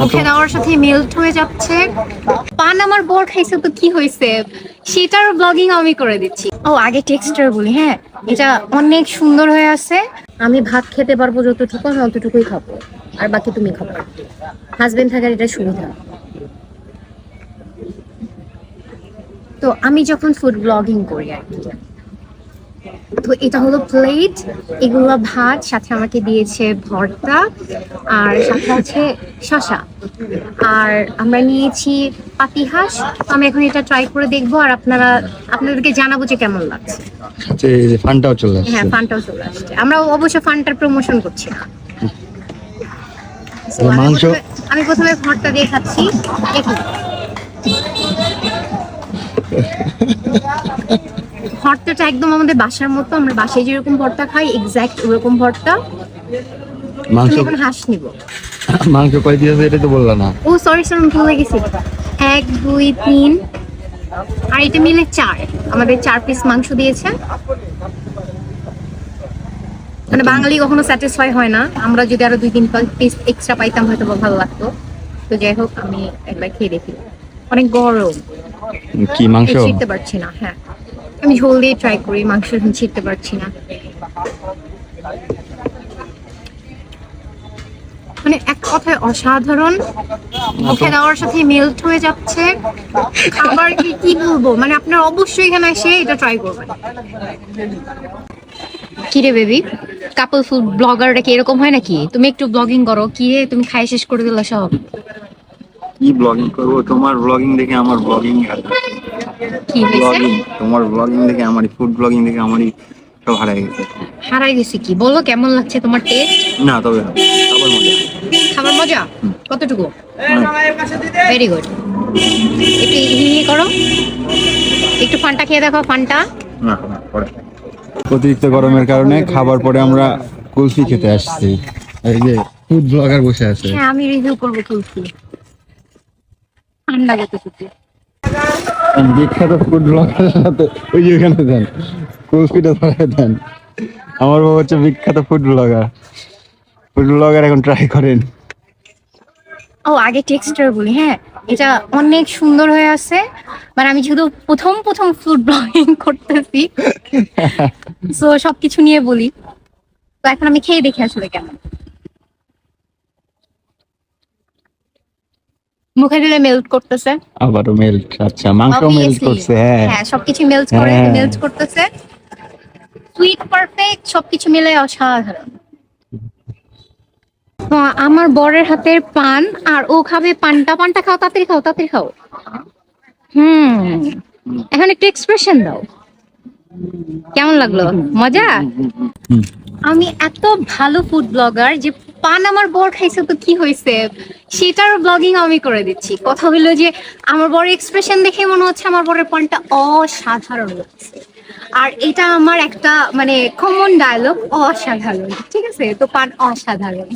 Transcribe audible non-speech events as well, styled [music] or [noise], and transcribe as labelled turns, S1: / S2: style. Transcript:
S1: মুখে দেওয়ার সাথে হয়ে যাচ্ছে। পান আমার বর খাইছে তো কি হয়েছে? সেটার ব্লগিং আমি করে দিচ্ছি। ও, আগে বলি হ্যাঁ? এটা অনেক সুন্দর হয়ে আছে। আমি ভাত খেতে পারব যতটুকু, আমি অতটুকুই খাব। আর বাকি তুমি খাব। হাজবেন্ড থাকার এটা সুবিধা। তো আমি যখন ফুড ব্লগিং করি আর কি তো এটা হলো প্লেট এগুলো ভাত সাথে আমাকে দিয়েছে ভর্তা আর সাথে আছে শশা আর আমরা নিয়েছি পাতিহাঁস তো আমি এখন এটা ট্রাই করে দেখব আর আপনারা আপনাদেরকে জানাব যে কেমন লাগছে।
S2: চলে আসছে।
S1: হ্যাঁ ফানটাও চলে আসছে। আমরা অবশ্য ফানটার প্রমোশন করছি না। আমি
S2: মাংস?
S1: প্রথমে- আমি প্রথমে ভর্তা দিয়ে খাচ্ছি। দেখুন ভর্তাটা একদম আমাদের বাসার মতো আমরা বাসায় যেরকম ভর্তা খাই এক্স্যাক্ট ওরকম ভর্তা।
S2: মাংস
S1: এখন হাঁস নিব।
S2: মাংস কয় দিয়েছে এটা তো বললা না।
S1: ও সরি সরি আমি ভুলে গেছি। এক দুই তিন আর এটা মিলে চার। আমাদের চার পিস মাংস দিয়েছে। মানে বাঙালি কখনো স্যাটিসফাই হয় না। আমরা যদি আরও দুই তিন পিস এক্সট্রা পাইতাম হয়তো ভালো লাগতো। তো যাই হোক আমি একবার খেয়ে দেখি। অনেক গরম।
S2: কি মাংস?
S1: ছিটতে পারছি না হ্যাঁ। আমি ঝোল দিয়ে ট্রাই করি, মাংস ছিটতে পারছি না। মানে এক কথায় অসাধারণ। মুখে দেওয়ার সাথে মেল্ট হয়ে যাচ্ছে। খাবার কি কি বলব? মানে আপনার অবশ্যই এখানে এসে এটা ট্রাই করবেন। কিরে বেবি কাপল ফুড ব্লগারটা কি এরকম হয় নাকি? তুমি একটু ব্লগিং করো। কি রে, তুমি খাই শেষ করে দিলা সব।
S2: কি ব্লগিং করব? তোমার ব্লগিং দেখে আমার ব্লগিং
S1: কি হয়েছে?
S2: ব্লগিং তোমার ব্লগিং দেখে আমার ফুড ব্লগিং দেখে আমারই সব হারাই গেছে।
S1: হারাই গেছে কি? বলো কেমন লাগছে তোমার টেস্ট
S2: না তবে মজা।
S1: খাবার মজা? কতটুকু? ভেরি গুড একটু হিহি করো। একটু ফান্টা খেয়ে দেখো ফান্টা।
S2: না, না, পরে। অতিরিক্ত গরমের কারণে খাবার পরে আমরা কুলফি খেতে আসছি। এই যে ফুড ব্লগার বসে আছে।
S1: হ্যাঁ আমি রিভিউ করব কুলফি। ঠান্ডা শুধু
S2: বিখ্যাত ফুড ব্লগারের সাথে ওই যে ওখানে দেন কুলফিটা ধরে দেন। আমার বাবা হচ্ছে বিখ্যাত ফুড ব্লগার ফুড ব্লগার এখন ট্রাই করেন।
S1: ও আগে টেক্সটার বলি হ্যাঁ এটা অনেক সুন্দর হয়ে আছে। মানে আমি শুধু প্রথম প্রথম ফুড ব্লগিং করতেছি [laughs] সো সবকিছু নিয়ে বলি। তো এখন আমি খেয়ে দেখি আসলে কেমন। মুখে দিলে মেল্ট করতেছে।
S2: আবারও মেল্ট আচ্ছা মাংস মেল্ট করছে হ্যাঁ।
S1: হ্যাঁ সবকিছু মেল্ট করে
S2: হ্যাঁ।
S1: মেল্ট করতেছে। সুইট পারফেক্ট সবকিছু মিলে অসাধারণ। আমার বরের হাতের পান আর ও খাবে পানটা পানটা খাও তাড়াতাড়ি খাও তাড়াতাড়ি খাও। হুম এখন একটু এক্সপ্রেশন দাও। কেমন লাগল? মজা? আমি এত ভালো ফুড ব্লগার যে পান আমার বর খাইছে তো কি হয়েছে? সেটার ব্লগিং আমি করে দিচ্ছি। কথা হলো যে, আমার বরের এক্সপ্রেশন দেখে মনে হচ্ছে আমার বরের পানটা অসাধারণ লাগছে। আর এটা আমার একটা মানে কমন ডায়লগ অসাধারণ। ঠিক আছে? তো পান অসাধারণ।